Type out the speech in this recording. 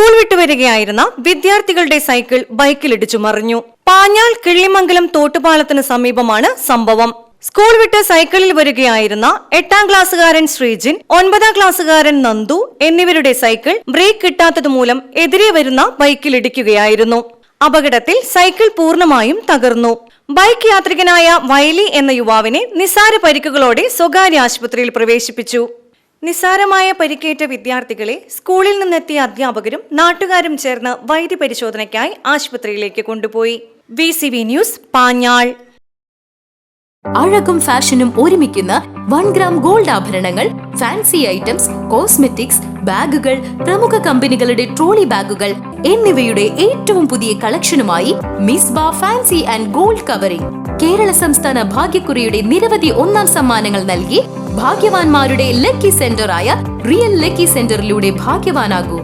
School വിട്ടുവരികയായിരുന്ന വിദ്യാർത്ഥികളുടെ cycle ബൈക്കിലിടിച്ചു മറിഞ്ഞു. പാഞ്ഞാൽ കിള്ളിമംഗലം തോട്ടുപാലത്തിന് സമീപമാണ് സംഭവം. സ്കൂൾ വിട്ട് സൈക്കിളിൽ വരികയായിരുന്ന എട്ടാം ക്ലാസ്സുകാരൻ ശ്രീജിൻ ഒൻപതാം ക്ലാസ്സുകാരൻ നന്ദു എന്നിവരുടെ സൈക്കിൾ ബ്രേക്ക് കിട്ടാത്തതുമൂലം എതിരെ വരുന്ന ബൈക്കിലിടിക്കുകയായിരുന്നു. അപകടത്തിൽ സൈക്കിൾ പൂർണമായും തകർന്നു. ബൈക്ക് യാത്രികനായ വൈലി എന്ന യുവാവിനെ നിസാര പരിക്കുകളോടെ സ്വകാര്യ ആശുപത്രിയിൽ പ്രവേശിപ്പിച്ചു. നിസാരമായ പരിക്കേറ്റ വിദ്യാർത്ഥികളെ സ്കൂളിൽ നിന്നെത്തിയ അധ്യാപകരും നാട്ടുകാരും ചേർന്ന് വൈദ്യപരിശോധനയ്ക്കായി ആശുപത്രിയിലേക്ക് കൊണ്ടുപോയി. V C V news Panjal. അഴകും ഫാഷനും ഒരുമിക്കുന്ന വൺ ഗ്രാം ഗോൾഡ് ആഭരണങ്ങൾ ഫാൻസി ഐറ്റംസ് കോസ്മെറ്റിക്സ് ബാഗുകൾ പ്രമുഖ കമ്പനികളുടെ ട്രോളി ബാഗുകൾ എന്നിവയുടെ ഏറ്റവും പുതിയ കളക്ഷനുമായി മിസ് ബാ fancy and gold covering. Kerala സംസ്ഥാന ഭാഗ്യക്കുറിയുടെ നിരവധി ഒന്നാം സമ്മാനങ്ങൾ നൽകി ഭാഗ്യവാന്മാരുടെ ലക്കി സെന്ററായ റിയൽ ലക്കി സെന്ററിലൂടെ ഭാഗ്യവാനാകൂ.